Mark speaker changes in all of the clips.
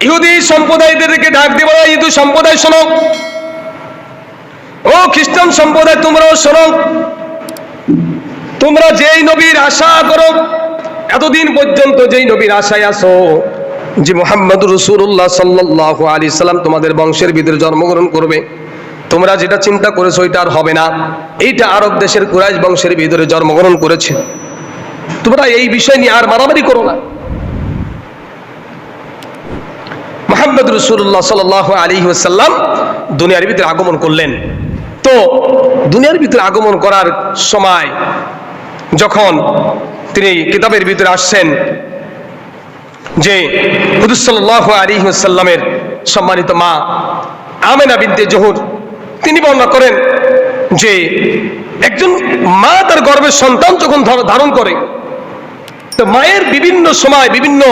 Speaker 1: ইহুদি সম্প্রদায়দেরকে ডাক দিয়ে বলা, ইহুদি সম্প্রদায় শোনো। ও খ্রিস্টান সম্প্রদায়, তোমরাও শোনো। তোমরা যেই নবীর আশা করো, এতদিন পর্যন্ত যেই নবীর আশায় আসো যে মোহাম্মদ রসুল্লাহ সাল্লাহ আলী সাল্লাম তোমাদের বংশের ভিতরে জন্মগ্রহণ করবে। তোমরা যেটা চিন্তা করেছ, এটা আর হবে না। এইটা আরব দেশের কুরাইশ বংশের ভিতরে জন্মগ্রহণ করেছে। তোমরা এই বিষয় নিয়ে আর মারামারি করো না। মোহাম্মদ রসুল্লাহ সাল আলী সাল্লাম দুনিয়ার ভিতরে আগমন করলেন। তো দুনিয়ার ভিতরে আগমন করার সময় যখন তিনি কিতাবের ভিতরে আসছেন যে হুদুসাল্লাহ আলী সাল্লামের সম্মানিত মা আমেনা বিনতে জহুর, তিনি বর্ণনা করেন যে একজন মা তার গর্ভের সন্তান যখন ধারণ করে, তো মায়ের বিভিন্ন সময় বিভিন্ন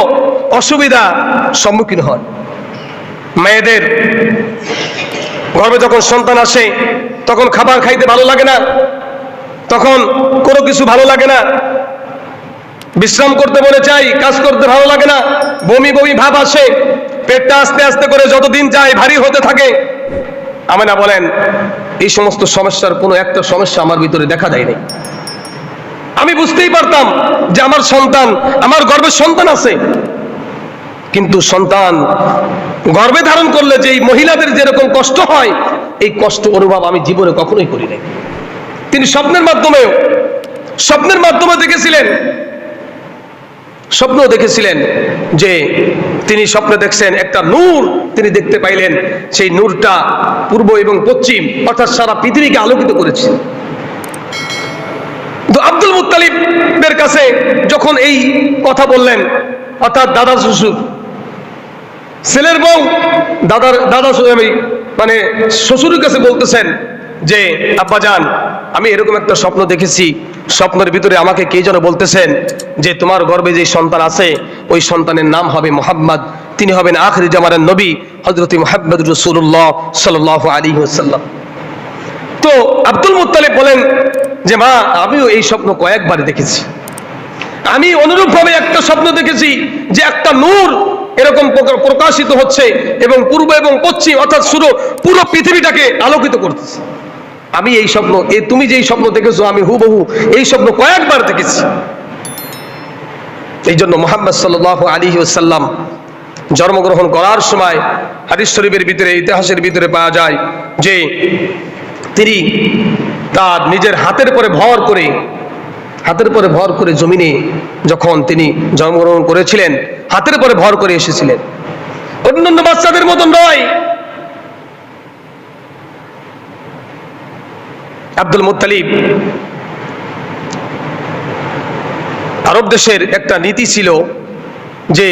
Speaker 1: অসুবিধা সম্মুখীন হয় মেয়েদের গর্বে যখন সন্তান আসে, তখন খাবার খাইতে ভালো লাগে না, তখন কোনো কিছু ভালো লাগে না। বিশ্রাম করতে বলে চাই কাজ করতে ভালো লাগে না, বমি বমি ভাব আসে, পেটটা আস্তে আস্তে করে যতদিন যায় ভারী হতে থাকে। আমেনা বলেন, এই সমস্ত সমস্যার কোনো একটা সমস্যা আমার ভিতরে দেখা দেয়নি আমি বুঝতেই পারতাম যে আমার সন্তান, আমার গর্বের সন্তান আছে। কিন্তু সন্তান গর্ভে ধারণ করলে যে মহিলাদের যেরকম কষ্ট হয়, এই কষ্ট অনুভব আমি জীবনে কখনোই করি নাই। তিনি স্বপ্নের মাধ্যমেও, স্বপ্নের মাধ্যমে দেখেছিলেন স্বপ্ন দেখেছিলেন যে তিনি স্বপ্নে দেখছেন একটা নূর তিনি দেখতে পাইলেন। সেই নূরটা পূর্ব এবং পশ্চিম, অর্থাৎ সারা পৃথিবীকে আলোকিত করেছে। আব্দুল মুত্তালিবের কাছে যখন এই কথা বললেন, অর্থাৎ দাদা শ্বশুর ছেলের বউ, দাদার, দাদা মানে শ্বশুরের কাছে বলতেছেন যে আব্বাজান আমি এরকম একটা স্বপ্ন দেখেছি। স্বপ্নের ভিতরে আমাকে কে যেন বলতেছেন যে, তোমার গর্ভে যে সন্তান আছে, ওই সন্তানের নাম হবে মোহাম্মদ। তিনি হবেন আখরি জামানের নবী হজরত মোহাম্মদ রসুল্লাহ সাল আলী সাল্লাম তো আব্দুল মুত্তালিব বলেন যে, মা, আমিও এই স্বপ্ন কয়েকবার দেখেছি। আমি অনুরূপভাবে একটা স্বপ্ন দেখেছি যে, একটা নূর এরকম প্রকা- প্রকাশিত হচ্ছে এবং পূর্ব এবং পশ্চিম অর্থাৎ শুরু পুরো পৃথিবীটাকে আলোকিত করতেছে। আমি এই স্বপ্ন, এ তুমি যেই স্বপ্ন দেখেছ, আমি হুবহু এই স্বপ্ন কয়েকবার দেখেছি। এই জন্য মোহাম্মদ সাল আলী সাল্লাম জন্মগ্রহণ করার সময় হাদিস শরীফের ভিতরে, ইতিহাসের ভিতরে পাওয়া যায় যে তিনি তার নিজের হাতের পরে ভর করে হাতের পরে ভর করে জমিনে যখন তিনি জন্মগ্রহণ করেছিলেন, হাতের পরে ভর করে এসেছিলেন। অন্যান্য বাচ্চাদের মতন নয়। আব্দুল মুত্তালিব আরব দেশের একটা নীতি ছিল যে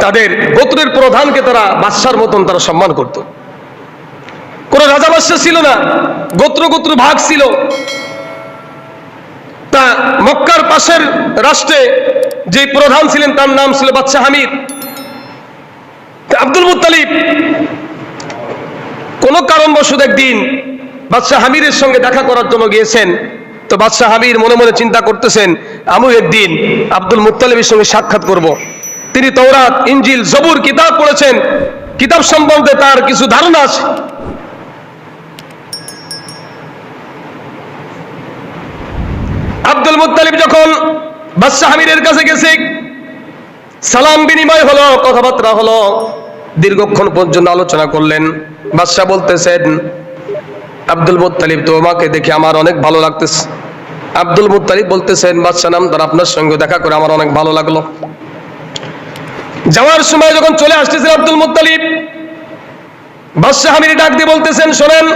Speaker 1: তাদের গোত্রের প্রধানকে তারা বাদশার মতন তারা সম্মান করত। কোনো রাজা বাদশা ছিল না, গোত্র গোত্র ভাগ ছিল। তা মক্কার পাশের রাষ্ট্রে যে প্রধান ছিলেন, তার নাম ছিল বাদশাহ হামিদ। আব্দুল মুত্তালিব কোনো কারণবশত একদিন বাদশাহ হামিদের সঙ্গে দেখা করার জন্য গিয়েছেন। তো বাদশাহ হামির মনে মনে চিন্তা করতেছেন, আমিও একদিন আব্দুল মুত্তালিবের সঙ্গে সাক্ষাৎ করব। তিনি তৌরাত ইঞ্জিল জবুর কিতাব পড়েছেন। কিতাব সম্বন্ধে তার কিছু ধারণা আছে। আব্দুল মুত্তালিব যখন বাদশাহ হামিদের কাছে গেছে, সালাম বিনিময় হলো, কথাবার্তা হলো, দীর্ঘক্ষণ পর্যন্ত আলোচনা করলেন। বাদশাহ বলতেছেন, আব্দুল মুত্তালিব, তোমাকে দেখে আমার অনেক ভালো লাগতেছে। আব্দুল মুত্তালিব বলতেছেন, বাদশাহ নাম তার আপনার সঙ্গে দেখা করে আমার অনেক ভালো লাগল। যাওয়ার সময় যখন চলে আসতেছেন আব্দুল মুত্তালিব, বাদশাহ হামির ডাক দিয়ে বলতেছেন, শোনেন,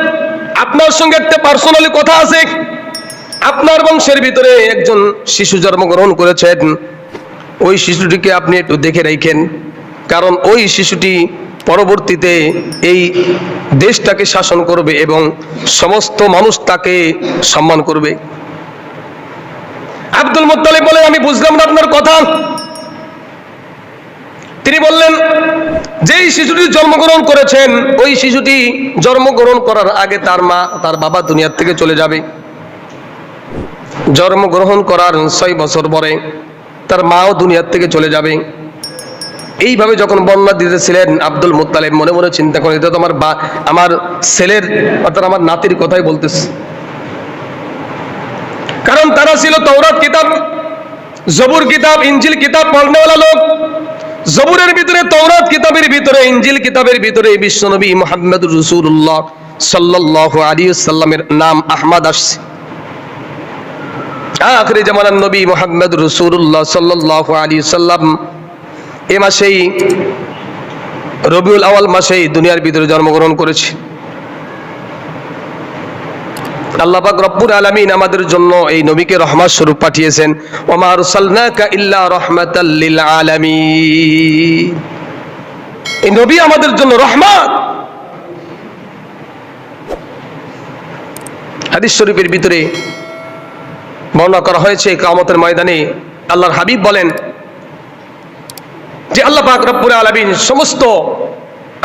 Speaker 1: আপনার সঙ্গে একটা পার্সোনালি কথা আছে। আপনার বংশের ভিতরে একজন শিশু জন্মগ্রহণ করেছেন। ওই শিশুটিকে আপনি একটু দেখে রাখেন। কারণ ওই শিশুটি পরবর্তীতে এই দেশটাকে শাসন করবে এবং সমস্ত মানুষ তাকে সম্মান করবে। আব্দুল মুত্তালিব বলেন, আমি বুঝলাম না আপনার কথা। তিনি বললেন, যেই শিশুটি জন্মগ্রহণ করেছেন, ওই শিশুটি জন্মগ্রহণ করার আগে তার মা, তার বাবা দুনিয়ার থেকে চলে যাবে। জন্মগ্রহণ করার ছয় বছর পরে তার মাও দুনিয়ার থেকে চলে যাবে। এইভাবে যখন বর্ণনা দিতেছিলেন আব্দুল মুত্তালিব, মনে মনে চিন্তা করে এটা তো আমার বা, আমার ছেলের, অর্থাৎ আমার নাতির কথাই বলতেছে। কারণ তারা ছিল তৌরাত কিতাব, জবুর কিতাব ইঞ্জিল কিতাব পড়নেওয়ালা লোক। জবুরের ভিতরে তৌরাত কিতাবের ভিতরে ইঞ্জিল কিতাবের ভিতরে বিশ্বনবী মোহাম্মদ রসুল্লাহ সাল্লাহ আলী সাল্লামের নাম আহমদ আসছে। আখরি জামানার নবী মোহাম্মদ রসুল্লাহ সাল্লাহ আলী সাল্লাম। এ মাসেই রবিউল আওয়াল মাসেই দুনিয়ার ভিতরে জন্মগ্রহণ করেছে। আল্লাহ পাক রব্বুল আলামিন আমাদের জন্য এই নবীকে রহমত স্বরূপ পাঠিয়েছেন। ওমা আরসালনাকা ইল্লা রাহমাতাল লিল এই নবী আমাদের জন্য রহমত। হাদিস শরীফের ভিতরে বর্ণনা করা হয়েছে কামতের ময়দানে। আল্লাহর হাবিব বলেন যে আল্লাহ পাক রব্বুল আলামিন সমস্ত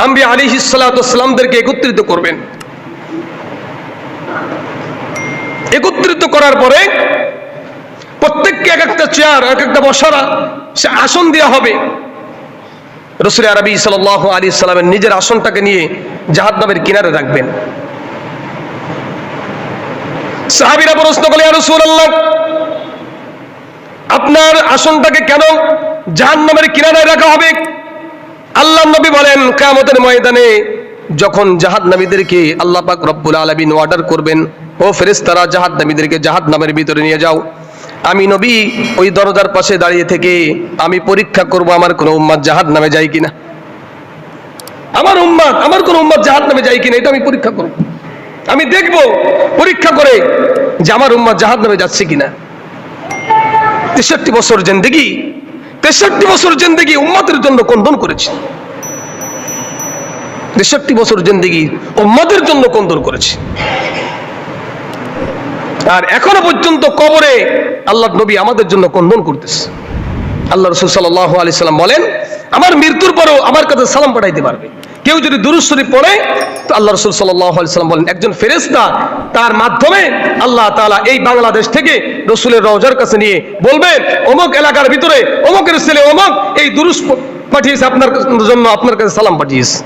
Speaker 1: আম্বিয়া আলাইহিস সালাতু সালামদেরকে একত্রিত করবেন। একত্রিত করার পরে প্রত্যেককে এক একটা চেয়ার, এক একটা বসারা, সে আসন দেওয়া হবে। রসুল আরবি সাল আলী সাল্লামের নিজের আসনটাকে নিয়ে জাহাদ নামের কিনারে রাখবেন। সাহাবিরা প্রশ্ন করলে রসুল আল্লাহ আপনার আসনটাকে কেন জাহান নামের কিনারায় রাখা হবে? আল্লাহ নবী বলেন কামতের ময়দানে যখন জাহাদ নামীদেরকে আল্লাহ পাক রব্বুল আলমিন অর্ডার করবেন, ও ফেরেস্তারা জাহাদ নামীদেরকে জাহাদ নামের ভিতরে নিয়ে যাও। আমি নবী ওই দরজার পাশে দাঁড়িয়ে থেকে আমি পরীক্ষা করব আমার কোনো উম্মাদ জাহাদ নামে যায় কিনা। আমার উম্মাদ, আমার কোন উম্মাদ জাহাদ নামে যায় কিনা, এটা আমি পরীক্ষা করব। আমি দেখব, পরীক্ষা করে যে আমার উম্মাদ জাহাদ নামে যাচ্ছে কিনা। তেষট্টি বছর জেন্দেগি, তেষট্টি বছর জেন্দেগি উম্মাদের জন্য কন্দন করেছে। তেষট্টি বছর জিন্দিগি উম্মাদের জন্য কন্দন করেছে। আর এখনও পর্যন্ত কবরে আল্লাহ নবী আমাদের জন্য কন্দন করতেছে। আল্লাহ রসুল সাল্লাহ আলি সাল্লাম বলেন, আমার মৃত্যুর পরেও আমার কাছে সালাম পাঠাইতে পারবে। কেউ যদি দুরুদ শরীফ পড়ে, তো আল্লাহ রসুল সাল্লাহ সাল্লাম বলেন, একজন ফেরেস্তা তার মাধ্যমে আল্লাহ তাআলা এই বাংলাদেশ থেকে রসুলের রওজার কাছে নিয়ে বলবে, অমুক এলাকার ভিতরে, অমুকের ছেলে অমুক, এই দুরুস পাঠিয়েছে আপনার জন্য, আপনার কাছে সালাম পাঠিয়েছে।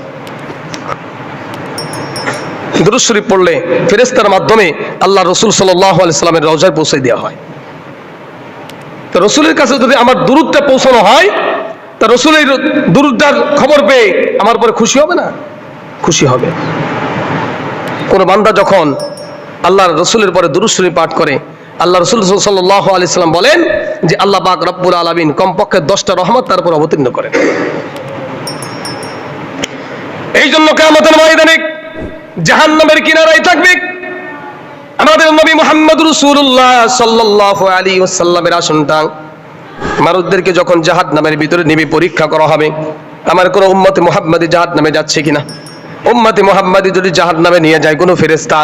Speaker 1: দুরুদ পড়লে ফেরেস্তার মাধ্যমে আল্লাহ রসুল সাল্লামের রওজায় পৌঁছে দেওয়া হয়। তো রসুলের কাছে যদি আমার দূরত্বে পৌঁছানো হয় তা রসুলের দূরত্বার খবর পেয়ে আমার পরে খুশি হবে না? খুশি হবে। কোন বান্দা যখন আল্লাহ রসুলের পরে শরীফ পাঠ করে আল্লাহ রসুল সাল্লাহ সাল্লাম বলেন যে আল্লাহ পাক রব্বুল আলমিন কমপক্ষে দশটা রহমত তারপর অবতীর্ণ করেন। এই জন্য কেমতের ময়দানে জাহান নামের কিনারায় থাকবে আমাদের নবী মোহাম্মদ রসুল্লাহ সাল্লাহ আলী ওসাল্লামের আসনটা। মানুষদেরকে যখন জাহাদ নামের ভিতরে নিবি পরীক্ষা করা হবে, আমার কোনো উম্মতে মোহাম্মদী জাহাদ নামে যাচ্ছে কিনা? উম্মতে মোহাম্মদী যদি জাহাদ নামে নিয়ে যায় কোনো ফেরেস্তা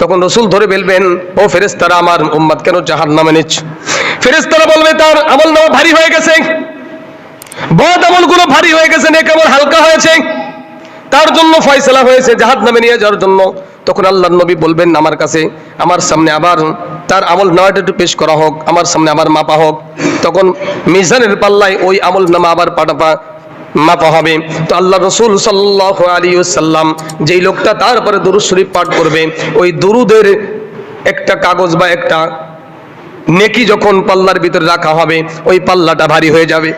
Speaker 1: তখন রসুল ধরে বলবেন, ও ফেরেস্তারা আমার উম্মাদ কেন জাহাদ নামে নিচ্ছ? ফেরেস্তারা বলবে, তার আমল নামা ভারী হয়ে গেছে। বদ আমলগুলো ভারী হয়ে গেছে, নেক আমল হালকা হয়েছে। তার জন্য ফয়সলা হয়েছে জাহাদ নামে নিয়ে যাওয়ার জন্য। তখন আল্লাহ নবী বলবেন, আমার কাছে, আমার সামনে আবার তার আমল নামাটা একটু পেশ করা হোক, আমার সামনে আবার মাপা হোক। তখন মিজানের পাল্লায় ওই আমল নামা আবার পাঠাপা মাপা হবে। তো আল্লাহ রসুল সাল্লাহ আলী সাল্লাম যেই লোকটা তারপরে দুরুদ শরীফ পাঠ করবে, ওই দুরুদের একটা কাগজ বা একটা নেকি যখন পাল্লার ভিতরে রাখা হবে, ওই পাল্লাটা ভারী হয়ে যাবে।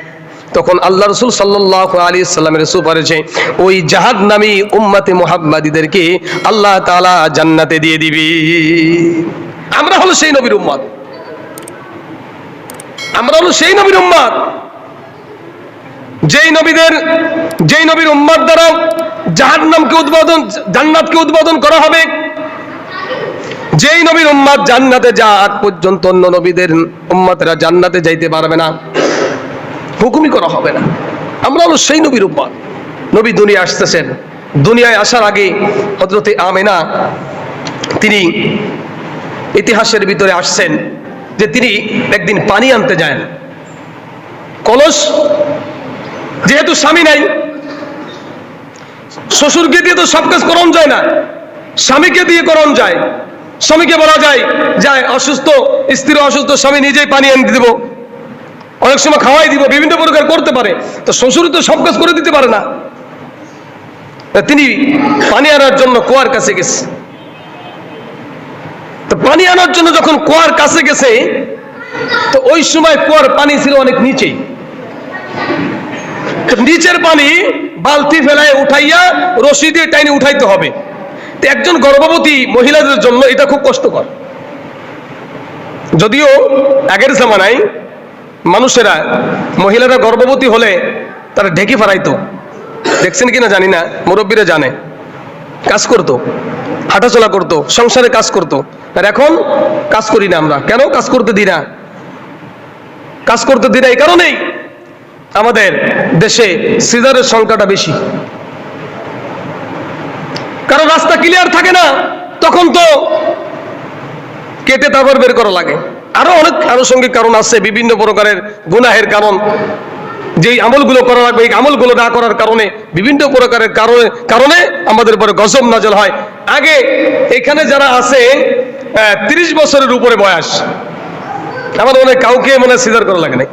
Speaker 1: তখন আল্লাহ রসুল সাল্লাহ আলী সাল্লামের সুপারিশে ওই জাহাদ নামী উম্মাতে মোহাম্মদীদেরকে আল্লাহ তালা জান্নাতে দিয়ে দিবি। আমরা হলো সেই নবীর উম্মাদ আমরা হলো সেই নবীর উম্মাদ যেই নবীদের, যেই নবীর উম্মাদ দ্বারা জাহাদ নামকে উদ্বোধন, জান্নাতকে উদ্বোধন করা হবে। যেই নবীর উম্মাদ জান্নাতে যা আগ পর্যন্ত অন্য নবীদের উম্মাতেরা জান্নাতে যাইতে পারবে না। হুকুমই করা হবে না। আমরা হলো সেই নবীর উম্মাদ নবী দুনিয়া আসতেছেন। দুনিয়ায় আসার আগে হজরতে আমেনা তিনি ইতিহাসের ভিতরে আসছেন যে তিনি একদিন পানি আনতে যান। কলস যেহেতু স্বামী নাই, শ্বশুরকে দিয়ে তো সব কাজ করণ যায় না। স্বামীকে দিয়ে করণ যায়। স্বামীকে বলা যায় যায় অসুস্থ, স্ত্রী অসুস্থ, স্বামী নিজেই পানি আনতে দেব। অনেক সময় খাওয়াই দিব, বিভিন্ন প্রকার করতে পারে। তো শ্বশুর তো সব কাজ করে দিতে পারে না। তিনি পানি আনার জন্য কুয়ার কাছে গেছে। তো পানি আনার জন্য যখন কুয়ার কাছে গেছে, তো ওই সময় কুয়ার পানি ছিল অনেক নিচেই। নিচের পানি বালতি ফেলায় উঠাইয়া রশি দিয়ে টাইনে উঠাইতে হবে। তো একজন গর্ভবতী মহিলাদের জন্য এটা খুব কষ্টকর। যদিও আগের জামানায় মানুষেরা, মহিলারা গর্ভবতী হলে তারা ঢেকে ফারাইতো দেখছেন কিনা জানি না, মুরব্বীরা জানে। কাজ করতো, হাঁটাচলা করতো, সংসারে কাজ করতো। আর এখন কাজ করি না আমরা। কেন কাজ করতে দিই না? কাজ করতে দিই না এই কারণেই আমাদের দেশে সিজারের সংখ্যাটা বেশি। কারণ রাস্তা ক্লিয়ার থাকে না, তখন তো কেটে তারপর বের করা লাগে। আরও অনেক আনুষঙ্গিক কারণ আছে, বিভিন্ন প্রকারের গুনাহের কারণ। যেই আমলগুলো করা লাগবে, এই আমলগুলো না করার কারণে, বিভিন্ন প্রকারের কারণে কারণে আমাদের উপরে গজব নাজল হয়। আগে এখানে যারা আছে তিরিশ বছরের উপরে বয়স। আমার মনে কাউকে মনে সিজার করা লাগে নাই।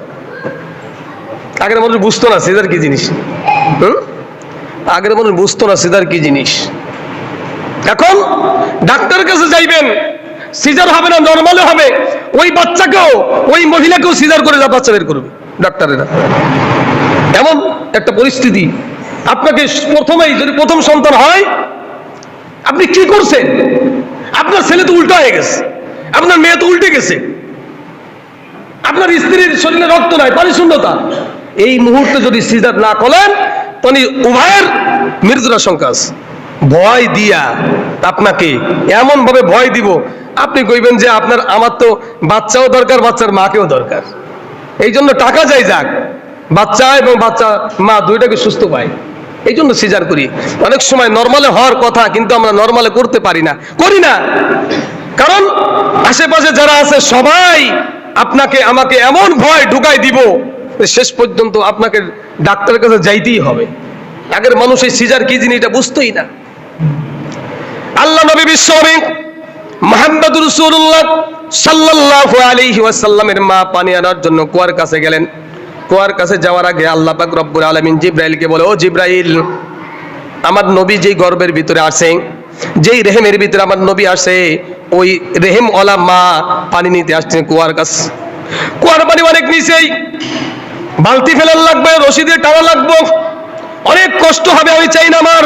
Speaker 1: আগের মানুষ বুঝতো না সিজার কি জিনিস। হুম? আগের মানুষ বুঝতো না সিজার কি জিনিস। এখন ডাক্তারের কাছে যাইবেন সিজার হবে না নর্মালে হবে। ওই বাচ্চাকেও, ওই মহিলাকেও সিজার করে বাচ্চা বের করবে, ডাক্তারেরা। এমন একটা পরিস্থিতি। আপনাকে প্রথমেই, যদি প্রথম সন্তান হয়, আপনি কি করছেন? আপনার ছেলে তো উল্টো হয়ে গেছে। আপনার মেয়ে তো উল্টে গেছে। আপনার স্ত্রীর শরীরে রক্ত নাই শূন্যতা এই মুহূর্তে যদি সিজার না করেন তখন উভয়ের মৃত্যুর আশঙ্কা ভয় দিয়া আপনাকে এমন ভাবে ভয় দিব। আপনি কইবেন যে আপনার, আমার তো বাচ্চাও দরকার, বাচ্চার মাকেও দরকার। এই জন্য টাকা যাই যাক। বাচ্চা এবং বাচ্চা, মা দুইটাকে সুস্থ পায়। এই জন্য সিজার করি। অনেক সময় নর্মালে হওয়ার কথা, কিন্তু আমরা নর্মালে করতে পারি না। করি না। কারণ আশেপাশে যারা আছে, সবাই আপনাকে, আমাকে এমন ভয় ঢুকাই দিব শেষ পর্যন্ত আপনাকে ডাক্তারের কাছে যাইতেই হবে। আগের মানুষ এই সিজার কি জিনিস এটা বুঝতোই না। আল্লাহ নবী বিশ্বনবী মোহাম্মদ রসুল্লাহ সাল্লাল্লাহু আলাইহি ওয়াসাল্লামের মা পানি আনার জন্য কুয়ার কাছে গেলেন। কুয়ার কাছে যাওয়ার আগে আল্লাহ পাক রব্বুল আলামিন জিব্রাইলকে বলে, ও জিব্রাইল, আমার নবী যেই গর্বের ভিতরে আসে, যেই রেহেমের ভিতরে আমার নবী আসে, ওই রেহেম ওলা মা পানি নিতে আসছেন কুয়ার কাছে। কুয়ার পানি অনেক নিচেই, বালতি ফেলার লাগবে, রশি দিয়ে টানা লাগবে, অনেক কষ্ট হবে, আমি চাই না আমার।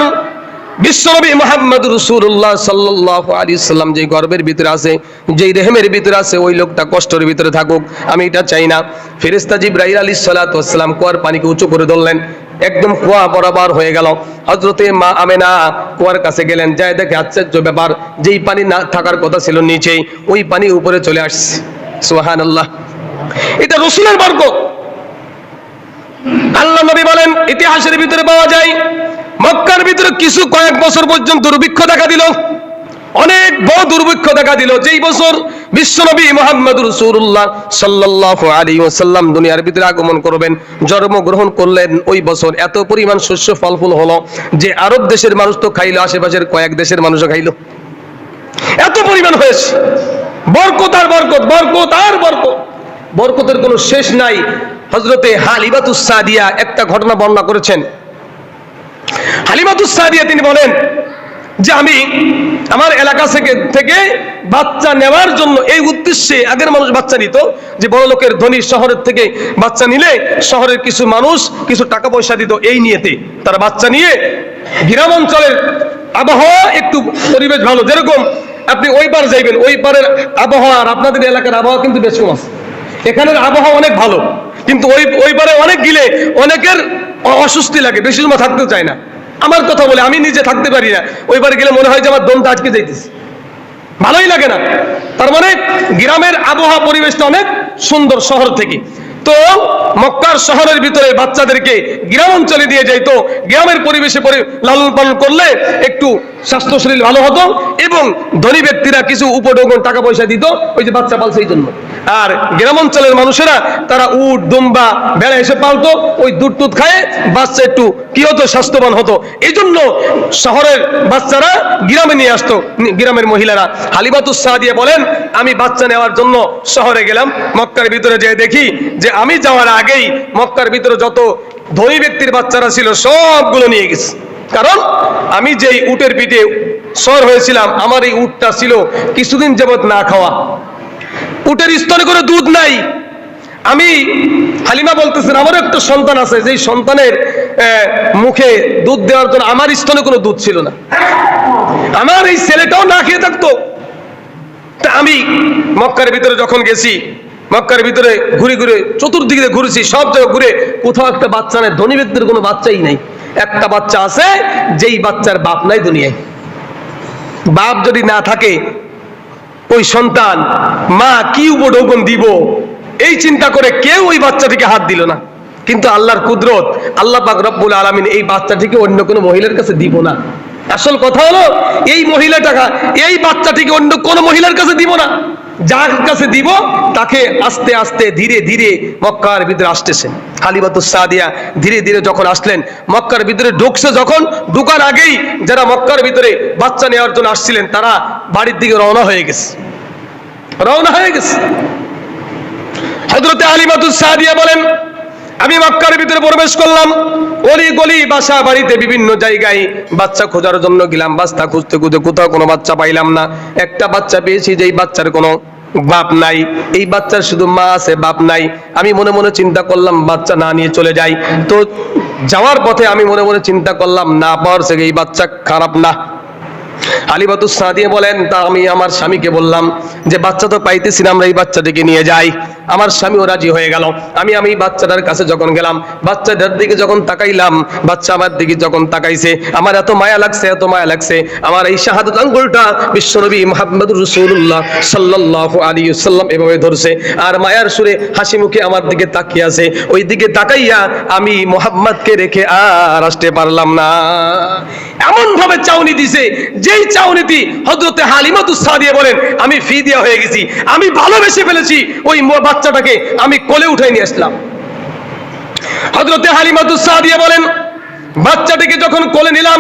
Speaker 1: বিশ্বনবী মোহাম্মদ রসুল্লাহ সাল্লাহ আলী সাল্লাম যে গর্বের ভিতরে আছে, যেই রেহেমের ভিতরে আছে, ওই লোকটা কষ্টের ভিতরে থাকুক, আমি এটা চাই না। ফেরেস্তা জিব্রাহিল আলী সাল্লাতাম কুয়ার পানিকে উঁচু করে ধরলেন, একদম কুয়া বরাবর হয়ে গেল। হজরতে মা আমেনা কুয়ার কাছে গেলেন, যায় দেখে আশ্চর্য ব্যাপার, যেই পানি না থাকার কথা ছিল নিচেই, ওই পানি উপরে চলে আসছে। সোহান আল্লাহ এটা রসুলের বরকত। আল্লাহ নবী বলেন, ইতিহাসের ভিতরে পাওয়া যায় মক্কার ভিতরে কিছু কয়েক বছর পর্যন্ত দুর্ভিক্ষ দেখা দিল। অনেক বড় দুর্ভিক্ষ দেখা দিল। যেই বছর বিশ্বনবী মোহাম্মদ রসুল্লাহ সাল্লাহ আলী ওসাল্লাম দুনিয়ার ভিতরে আগমন করবেন, জন্মগ্রহণ করলেন, ওই বছর এত পরিমাণ শস্য ফল ফুল হলো যে আরব দেশের মানুষ তো খাইলো, আশেপাশের কয়েক দেশের মানুষও খাইলো। এত পরিমাণ হয়েছে। বরকত আর বরকত বরকত আর বরকত। বরকতের কোনো শেষ নাই। হজরতে হালিবাতুস সাদিয়া একটা ঘটনা বর্ণনা করেছেন। হালিমাতুস সাদিয়া তিনি বলেন যে আমি আমার এলাকা থেকে থেকে বাচ্চা নেওয়ার জন্য এই উদ্দেশ্যে আগের মানুষ বাচ্চা নিত যে বড় লোকের ধনী শহরের থেকে বাচ্চা নিলে শহরের কিছু মানুষ কিছু টাকা পয়সা দিত এই নিয়েতে। তারা বাচ্চা নিয়ে গ্রাম অঞ্চলের আবহাওয়া একটু পরিবেশ ভালো। যেরকম আপনি ওই পার যাইবেন, ওই পারের আবহাওয়া আর আপনাদের এলাকার আবহাওয়া কিন্তু বেশ কম আছে। এখানের আবহাওয়া অনেক ভালো, কিন্তু ওই ওই পারে অনেক গিলে অনেকের অস্বস্তি লাগে, বেশি সময় থাকতে চায় না। আমার কথা বলে, আমি নিজে থাকতে পারি না। ওইবার গেলে মনে হয় যে আমার দমটা আজকে যাইতেছি। ভালোই লাগে না। তার মানে গ্রামের আবহাওয়া পরিবেশটা অনেক সুন্দর শহর থেকে। তো মক্কার শহরের ভিতরে বাচ্চাদেরকে গ্রাম অঞ্চলে দিয়ে যাইত। গ্রামের পরিবেশে পরি লালন পালন করলে একটু স্বাস্থ্য শরীর ভালো হতো এবং ধনী ব্যক্তিরা কিছু উপঢৌকন টাকা পয়সা দিত, ওই যে বাচ্চা পালছে এই জন্য। আর গ্রাম অঞ্চলের মানুষেরা, তারা উট, দুম্বা বেড়া এসে পালতো, ওই দুধ টুধ খায়, বাচ্চা একটু কি হতো, স্বাস্থ্যবান হতো। এই জন্য শহরের বাচ্চারা গ্রামে নিয়ে আসতো গ্রামের মহিলারা। হালিবাতুস দিয়ে বলেন, আমি বাচ্চা নেওয়ার জন্য শহরে গেলাম, মক্কার ভিতরে যেয়ে দেখি যে আমি যাওয়ার আগেই মক্কার ভিতরে যত ধনী ব্যক্তির বাচ্চারা ছিল, সবগুলো নিয়ে গেছে। কারণ আমি যেই উটের পিঠে সর হয়েছিলাম, আমার এই উটটা ছিল কিছুদিন যাবত না খাওয়া। উটের স্তনে কোনো দুধ নাই। আমি হালিমা বলতেছেন, আমারও একটা সন্তান আছে, যেই সন্তানের মুখে দুধ দেওয়ার জন্য আমার স্তনে কোনো দুধ ছিল না। আমার এই ছেলেটাও না খেয়ে থাকতো। তা আমি মক্কার ভিতরে যখন গেছি মক্কার ভিতরে ঘুরে ঘুরে চতুর্দিকে ঘুরেছি, সব জায়গায় ঘুরে কোথাও একটা বাচ্চা নেই, ধনী ব্যক্তির কোনো বাচ্চাই নাই। একটা বাচ্চা আছে, যেই বাচ্চার বাপ নাই দুনিয়ায়। বাপ যদি না থাকে, ওই সন্তান, মা কি উপঢৌকন দিব? এই চিন্তা করে কেউ ওই বাচ্চাটিকে হাত দিল না। কিন্তু আল্লাহর কুদরত, আল্লাহ পাক রব্বুল আলমিন এই বাচ্চাটিকে অন্য কোনো মহিলার কাছে দিব না। আসল কথা হলো, এই মহিলাটাকা, এই বাচ্চাটিকে অন্য কোনো মহিলার কাছে দিব না। যার কাছে দিব, তাকে আস্তে আস্তে ধীরে ধীরে মক্কার ভিতরে আসতেছে। সাদিয়া ধীরে ধীরে যখন আসলেন, মক্কার ভিতরে ঢুকছে যখন, ঢুকার আগেই যারা মক্কার ভিতরে বাচ্চা নেওয়ার জন্য আসছিলেন, তারা বাড়ির দিকে রওনা হয়ে গেছে। রওনা হয়ে গেছে। হজরতে সাদিয়া বলেন, আমি মক্কার ভিতরে প্রবেশ করলাম। অলি গলি বাসা বাড়িতে বিভিন্ন জায়গায় বাচ্চা খোঁজার জন্য গেলাম। বাচ্চা খুঁজতে খুঁজতে কোথাও কোনো বাচ্চা পাইলাম না। একটা বাচ্চা পেয়েছি, যেই বাচ্চার কোনো বাপ নাই, এই বাচ্চার শুধু মা আছে, বাপ নাই। আমি মনে মনে চিন্তা করলাম, বাচ্চা না নিয়ে চলে যাই। তো যাওয়ার পথে আমি মনে মনে চিন্তা করলাম, না পাওয়ার সে এই বাচ্চা খারাপ না। আলিবাতু সাদিয়ে বলেন, তা আমি আমার স্বামীকে বললাম যে, বাচ্চা তো পাইতেছি না, আমরা এই বাচ্চাটিকে নিয়ে যাই। আমার স্বামীও রাজি হয়ে গেল। আমি আমি বাচ্চাটার কাছে যখন গেলাম, বাচ্চাটার দিকে যখন তাকাইলাম, বাচ্চা আমার দিকে যখন তাকাইছে, আমার এত মায়া লাগছে, এত মায়া লাগছে। আমার এই শাহাদত আঙ্গুলটা বিশ্বনবী রসুল্লাহ সাল্লাহ আলী সাল্লাম এভাবে ধরছে। আর মায়ার সুরে হাসি মুখে আমার দিকে তাকিয়ে আছে। ওই দিকে তাকাইয়া আমি মোহাম্মদকে রেখে আর আসতে পারলাম না। এমন ভাবে চাউনি দিছে, যেই হজরতে হালিমাতুস সাদিয়া বলেন, আমি ফি দিয়া হয়ে গেছি, আমি ভালোবেসে ফেলেছি, ওই বাচ্চাটাকে আমি কোলে নিয়ে আসলাম। হজরতে হালিমাতুস সাদিয়া বলেন, বাচ্চাটিকে যখন কোলে নিলাম,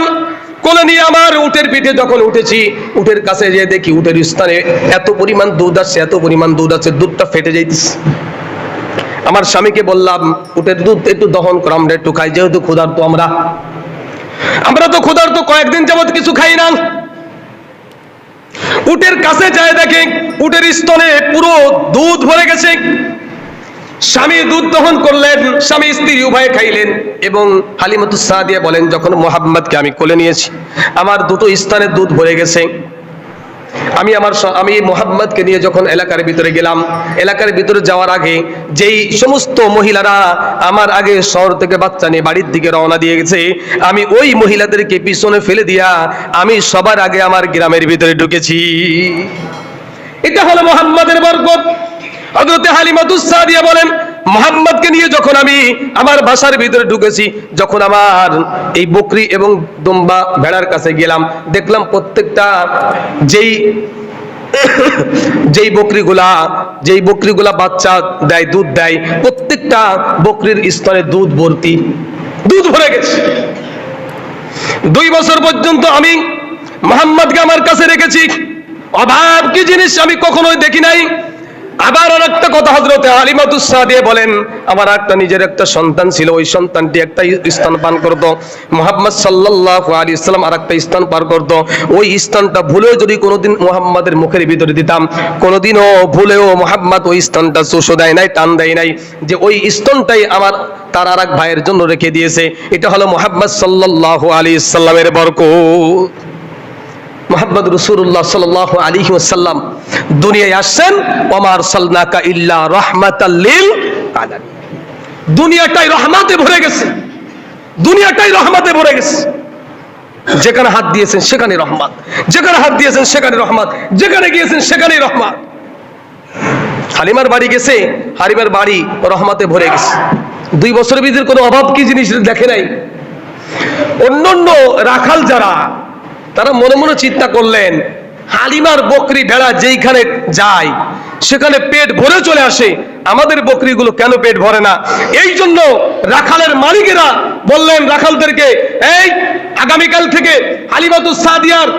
Speaker 1: কোলে নিয়ে আমার উটের পিঠে যখন উঠেছি, উটের কাছে যে দেখি উটের স্থানে এত পরিমাণ দুধ আসছে, এত পরিমাণ দুধ আছে দুধটা ফেটে যাইতেছে। আমার স্বামীকে বললাম, উটের দুধ একটু দহন কর, আমরা একটু খাই, যেহেতু ক্ষুধার্ত আমরা। আমরা তো ক্ষুধার্ত, কয়েকদিন যাবত কিছু খাই না। উটের কাছে যায় দেখে উটের স্তনে পুরো দুধ ভরে গেছে। স্বামী দুধ দহন করলেন, স্বামী স্ত্রী উভয়ে খাইলেন এবং হালিমাতুস সাদিয়া বলেন, যখন মোহাম্মদকে আমি কোলে নিয়েছি, আমার দুটো স্থানে দুধ ভরে গেছে। আমি আমার আমি মোহাম্মদকে নিয়ে যখন এলাকার ভিতরে গেলাম, এলাকার ভিতরে যাওয়ার আগে যেই সমস্ত মহিলারা আমার আগে শহর থেকে বাচ্চা নিয়ে বাড়ির দিকে রওনা দিয়ে গেছে, আমি ওই মহিলাদেরকে পিছনে ফেলে দিয়া আমি সবার আগে আমার গ্রামের ভিতরে ঢুকেছি। এটা হলো মোহাম্মদের বরকত। হযরতে হালিমাতুস সাদিয়া বলেন মোহাম্মদকে নিয়ে যখন আমি আমার বাসার ভিতরে ঢুকেছি, যখন আমার এই বকরি এবং দুম্বা ভেড়ার কাছে গেলাম, দেখলাম প্রত্যেকটা যেই যেই বকরিগুলা যেই বকরিগুলা বাচ্চা দেয়, দুধ দেয়, প্রত্যেকটা বকরির স্তনে দুধ ভর্তি, দুধ ভরে গেছে। দুই বছর পর্যন্ত আমি মোহাম্মদকে আমার কাছে রেখেছি। অভাব কি জিনিস আমি কখনোই দেখি নাই। আবার আর একটা কথা হজরতে আলিমাতুসা দিয়ে বলেন, আমার একটা নিজের একটা সন্তান ছিল, ওই সন্তানটি একটা স্থান পান করতো। মোহাম্মদ সাল্লাহ আলী ইসলাম আর একটা স্থান পার করতো। ওই স্থানটা ভুলেও যদি কোনোদিন মোহাম্মদের মুখের ভিতরে দিতাম, কোনোদিনও ভুলেও মোহাম্মদ ওই স্থানটা চোষো দেয় নাই, টান দেয় নাই, যে ওই স্থানটাই আমার তার আর ভাইয়ের জন্য রেখে দিয়েছে। এটা হলো মোহাম্মদ সাল্লাহ আলী ইসলামের বরকত। মোহাম্মদ রসুল্লাহ সাল আলী ওসাল্লাম দুনিয়ায় আসছেন ওমার সাল্লাকা ইল্লা আলামিন। দুনিয়াটাই রহমাতে ভরে গেছে। দুনিয়াটাই রহমাতে ভরে গেছে। যেখানে হাত দিয়েছেন সেখানে রহমত। যেখানে হাত দিয়েছেন সেখানে রহমাত। যেখানে গিয়েছেন সেখানেই রহমত। হালিমার বাড়ি গেছে, হালিমার বাড়ি রহমাতে ভরে গেছে। দুই বছরের ভিতরে কোনো অভাব কি জিনিস দেখে নাই? অন্যান্য রাখাল যারা তারা মনে মনে চিন্তা করলেন, হালিমার বকরি ভেড়া যেইখানে যায়, সেখানে পেট ভরে চলে আসে, আমাদের বকরিগুলো কেন পেট ভরে না? এই জন্য রাখালের মালিকেরা বললেন রাখালদেরকে, এই, আগামীকাল থেকে হালিমাতুস সাদিয়ার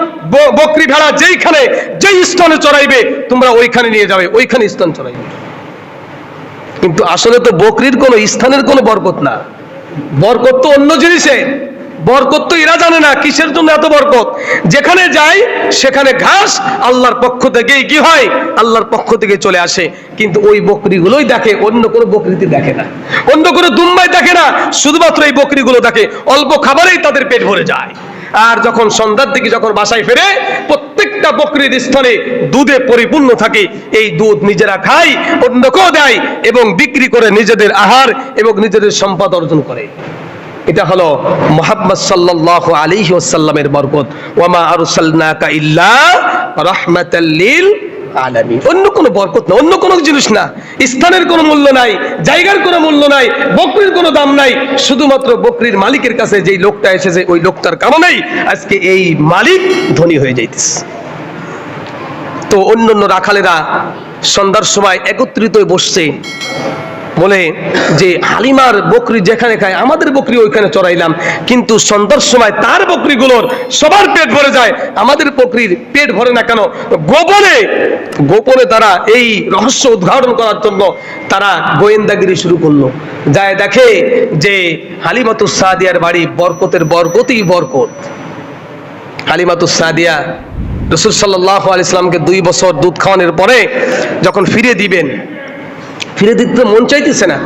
Speaker 1: বকরি ভেড়া যেইখানে, যেই স্থানে চড়াইবে, তোমরা ওইখানে নিয়ে যাবে, ওইখানে স্থান চড়াইবে। কিন্তু আসলে তো বকরির কোনো স্থানের কোনো বরকত না। বরকত তো অন্য জিনিসে বরকত তো এরা জানে না, কিসের জন্য এত বরকত? যেখানে যায় সেখানে ঘাস, আল্লাহর পক্ষ থেকেই কি হয়? আল্লাহর পক্ষ থেকে চলে আসে। কিন্তু ওই বকরিগুলোই দেখে, অন্য কোনো বকরিতে দেখে না। অন্য কোনো দুম্বাই দেখে না, শুধুমাত্র এই বকরিগুলো দেখে। অল্প খাবারেই তাদের পেট ভরে যায়। আর যখন সন্ধ্যার দিকে যখন বাসায় ফেরে, প্রত্যেকটা বকরির স্থলে দুধে পরিপূর্ণ থাকে। এই দুধ নিজেরা খায়, অন্যকেও দেয় এবং বিক্রি করে নিজেদের আহার এবং নিজেদের সম্পদ অর্জন করে। এটা হলো মোহাম্মদ সাল্লাল্লাহু আলাইহি ওয়াসাল্লামের বরকত। ওয়ামা আরসালনাকা ইল্লা অন্য কোনো বরকত না, অন্য কোনো জিনিস না। স্থানের কোনো মূল্য নাই, জায়গার কোনো মূল্য নাই, বকরির কোনো দাম নাই। শুধুমাত্র বকরির মালিকের কাছে যেই লোকটা এসেছে, ওই লোকটার কারণেই আজকে এই মালিক ধনী হয়ে যাইতেছে। তো অন্য অন্য রাখালেরা সন্ধ্যার সময় একত্রিত বসছে। বলে যে হালিমার বকরি যেখানে খায়, আমাদের বকরি ওইখানে চড়াইলাম। কিন্তু সন্ধ্যার সময় তার বকরিগুলোর সবার পেট ভরে যায়। আমাদের বকরির পেট ভরে না কেন? গোপনে গোপনে তারা এই রহস্য উদ্ঘাটন করার জন্য তারা গোয়েন্দাগিরি শুরু করল। যায় দেখে যে হালিমাতুস সাদিয়ার বাড়ি বরকতের বরকতই বরকত। হালিমাতুস সাদিয়া রসুল সাল্লাহ আলাইসলামকে দুই বছর দুধ খাওয়ানোর পরে যখন ফিরে দিবেন ফিরে দিতে মন চাইতেছে না।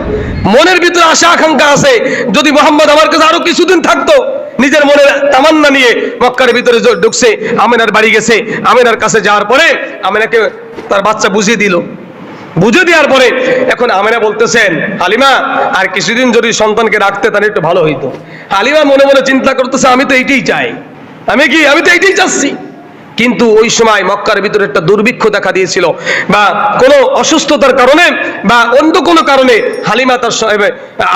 Speaker 1: মনের ভিতরে আশা, আকাঙ্ক্ষা আছে। যদি মোহাম্মদ আমার কাছে আরও কিছুদিন থাকতো, নিজের মনের তামান্না নিয়ে মক্কার ভিতরে ঢুকছে, আমেনার বাড়ি গেছে, আমেনার কাছে যাওয়ার পরে আমেনাকে তার বাচ্চা বুঝিয়ে দিল। বুঝে দেওয়ার পরে এখন আমেনা বলতেছেন, হালিমা, আর কিছুদিন যদি সন্তানকে রাখতে, তাহলে একটু ভালো হইতো। হালিমা মনে মনে চিন্তা করতেছে, আমি তো এইটাই চাই। আমি কি? আমি তো এইটাই চাচ্ছি। কিন্তু ওই সময় মক্কার ভিতরে একটা দুর্ভিক্ষ দেখা দিয়েছিল বা কোনো অসুস্থতার কারণে বা অন্য কোনো কারণে হালিমা তার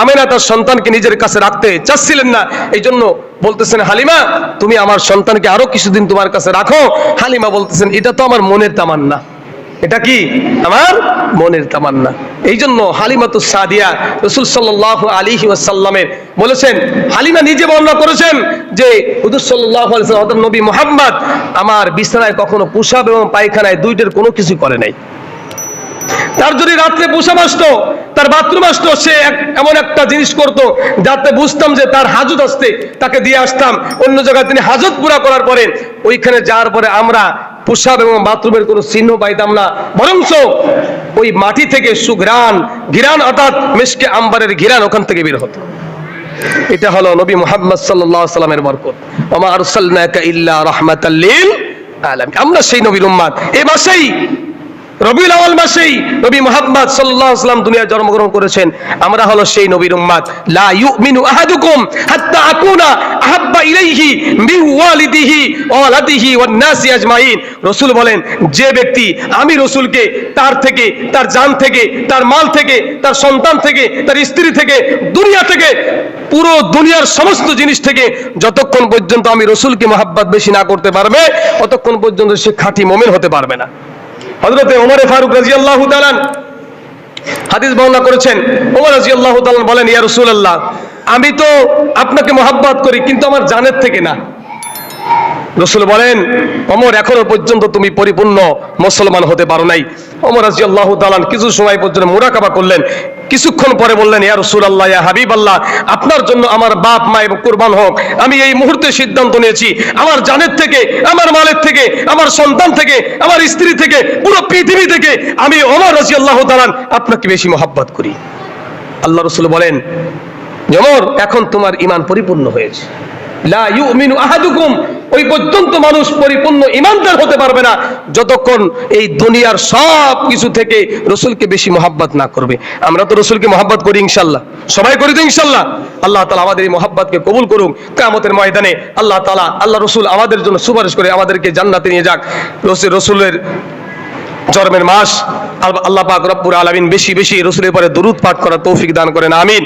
Speaker 1: আমেনা তার সন্তানকে নিজের কাছে রাখতে চাচ্ছিলেন না। এই জন্য বলতেছেন, হালিমা, তুমি আমার সন্তানকে আরও কিছুদিন তোমার কাছে রাখো। হালিমা বলতেছেন, এটা তো আমার মনের তামান্না। এটা কি? আমার মনের তামান্না। এই জন্য হালিমাতু সাদিয়া রসুল সাল্লাহ আলিহি ওয়াসাল্লামের বলেছেন, হালিমা নিজে বর্ণনা করেছেন যে হুদুর সাল্লাহ নবী মোহাম্মদ আমার বিছানায় কখনো পোশাব এবং পায়খানায় দুইটার কোনো কিছু করে নাই। তার যদি রাত্রে পোশাব আসতো, তার বাথরুম আসতো, সে এমন একটা জিনিস করত যাতে বুঝতাম যে তার হাজত আসতে, তাকে দিয়ে আসতাম। অন্য জায়গায় তিনি হাজত পুরা করার পরে ওইখানে যাওয়ার পরে আমরা পোশাব এবং বাথরুমের কোনো চিহ্ন পাইতাম না। বরঞ্চ ওই মাটি থেকে সুঘ্রান গিরান অর্থাৎ মিশকে আম্বারের গিরান ওখান থেকে বের হতো। এটা হলো নবী মুহাম্মদ আলাইহি সাল্লামের বরকত। আমার ইল্লা রাহমাতাল লিল আলামিন। আমরা সেই নবীর উম্মত এই মাসেই রবিউল মাসেই নবী সাল্লাল্লাহু সাল্লাম জন্মগ্রহণ করেছেন। আমরা হলো সেই নবীর লা ইউমিনু আহাদুকুম হাত্তা আকুনা আহাব্বা ইলাইহি ওয়ালিদিহি ওয়ালাদিহি ওয়ান নাসি আজমাইন। রাসূল বলেন, যে ব্যক্তি আমি রাসূলকে তার থেকে, তার জান থেকে, তার মাল থেকে, তার সন্তান থেকে, তার স্ত্রী থেকে, দুনিয়া থেকে, পুরো দুনিয়ার সমস্ত জিনিস থেকে যতক্ষণ পর্যন্ত আমি রসুলকে মহাব্বত বেশি না করতে পারবে, ততক্ষণ পর্যন্ত সে খাঁটি মোমেন হতে পারবে না। হজরতে ওমরে ফারুক রাজি আল্লাহ হাদিস বর্ণনা করেছেন। ওমর রাজি আল্লাহ বলেন, ইয়া রসুল্লাহ আমি তো আপনাকে মহাব্বত করি, কিন্তু আমার জানের থেকে না। রসুল বলেন অমর এখনও পর্যন্ত তুমি পরিপূর্ণ মুসলমান হতে পারো নাই। অমর রাজি আল্লাহ তালান কিছু সময় পর্যন্ত মোরাকাবা করলেন। কিছুক্ষণ পরে বললেন, ইয়া রসুল আল্লাহ ইয়া হাবিব আল্লাহ আপনার জন্য আমার বাপ, মা এবং কোরবান হোক। আমি এই মুহূর্তে সিদ্ধান্ত নিয়েছি, আমার জানের থেকে, আমার মালের থেকে, আমার সন্তান থেকে, আমার স্ত্রী থেকে, পুরো পৃথিবী থেকে আমি অমর রাজি আল্লাহ তালান আপনাকে বেশি মহাব্বত করি। আল্লাহ রসুল বলেন যেমন এখন তোমার ইমান পরিপূর্ণ হয়েছে। লা ইউমিনু আহাদুকুম ওই পর্যন্ত মানুষ পরিপূর্ণ ইমানদার হতে পারবে না যতক্ষণ এই দুনিয়ার সব কিছু থেকে রসুলকে বেশি মহাব্বত না করবে। আমরা তো রসুলকে মহাব্বত করি ইনশাল্লাহ। সবাই করি তো ইনশাল্লাহ। আল্লাহ তালা আমাদের এই মহাব্বতকে কবুল করুক। কামতের ময়দানে আল্লাহ তালা আল্লাহ রসুল আমাদের জন্য সুপারিশ করে আমাদেরকে জান্নাতে নিয়ে যাক। রসুলের জন্মের মাস, আল্লাহ পাক রব্বুল আলামিন বেশি বেশি রসুলের পরে দুরুদ পাঠ করার তৌফিক দান করেন। আমিন।